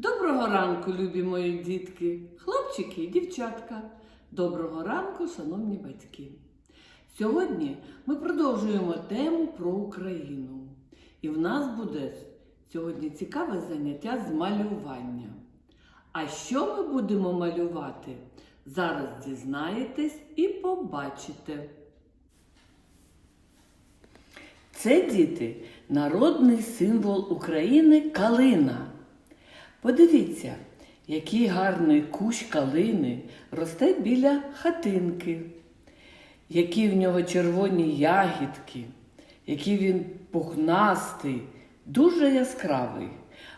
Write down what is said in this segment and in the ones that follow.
Доброго ранку, любі мої дітки, хлопчики і дівчатка. Доброго ранку, шановні батьки. Сьогодні ми продовжуємо тему про Україну. І в нас буде сьогодні цікаве заняття з малювання. А що ми будемо малювати? Зараз дізнаєтесь і побачите. Це діти народний символ України калина. Подивіться, який гарний кущ калини росте біля хатинки, які в нього червоні ягідки, який він пухнастий, дуже яскравий.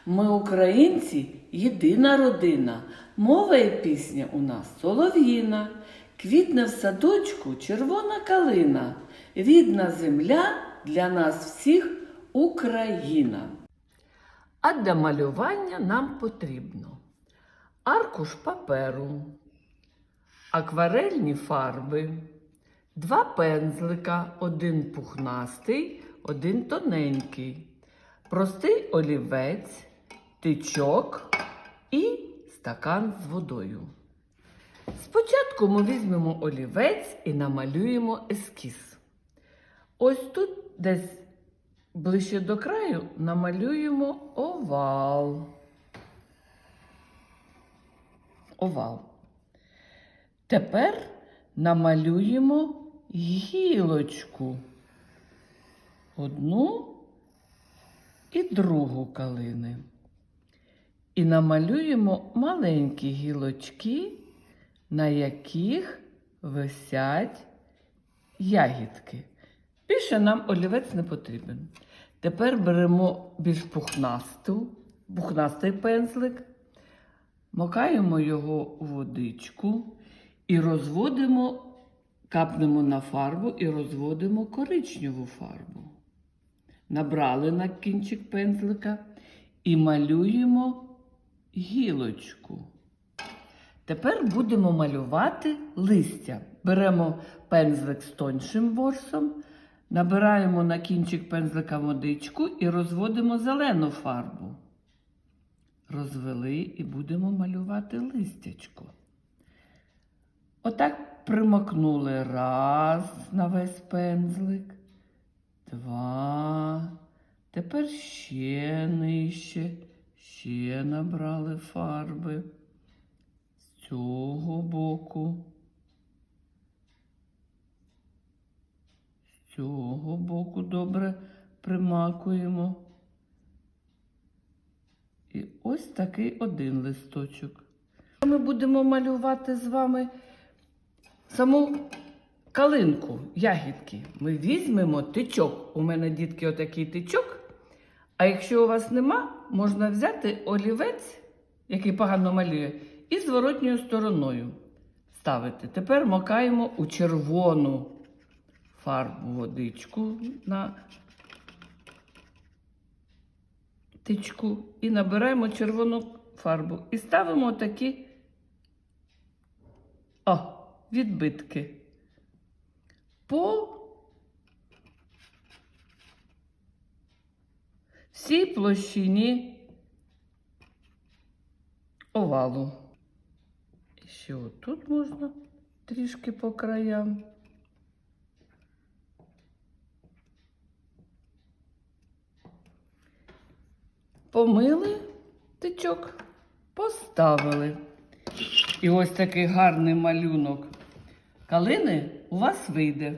Ми, українці, єдина родина. Мова і пісня у нас солов'їна, квітне в садочку червона калина, рідна земля для нас всіх Україна. А для малювання нам потрібно аркуш паперу, акварельні фарби, два пензлика, один пухнастий, один тоненький, простий олівець, тичок і стакан з водою. Спочатку ми візьмемо олівець і намалюємо ескіз. Ось тут десь ближче до краю намалюємо овал. Овал. Тепер намалюємо гілочку. Одну і другу калини. І намалюємо маленькі гілочки, на яких висять ягідки. Більше нам олівець не потрібен. Тепер беремо більш пухнасту, пухнастий пензлик, макаємо його у водичку і розводимо, капнемо на фарбу і розводимо коричневу фарбу. Набрали на кінчик пензлика і малюємо гілочку. Тепер будемо малювати листя. Беремо пензлик з тоншим ворсом, набираємо на кінчик пензлика водичку і розводимо зелену фарбу. Розвели і будемо малювати листячко. Отак примакнули раз на весь пензлик, два. Тепер ще нижче, ще набрали фарби з цього боку. З цього боку добре примакуємо. І ось такий один листочок. Ми будемо малювати з вами саму калинку, ягідки. Ми візьмемо тичок. У мене, дітки, отакий тичок. А якщо у вас нема, можна взяти олівець, який погано малює, і зворотньою стороною ставити. Тепер макаємо у червону фарбу водичку на тичку і набираємо червону фарбу. І ставимо такі о, відбитки. По всій площині овалу. І ще отут можна трішки по краям. Помили тичок, поставили. І ось такий гарний малюнок калини у вас вийде.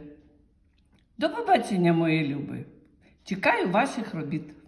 До побачення, мої люби. Чекаю ваших робіт.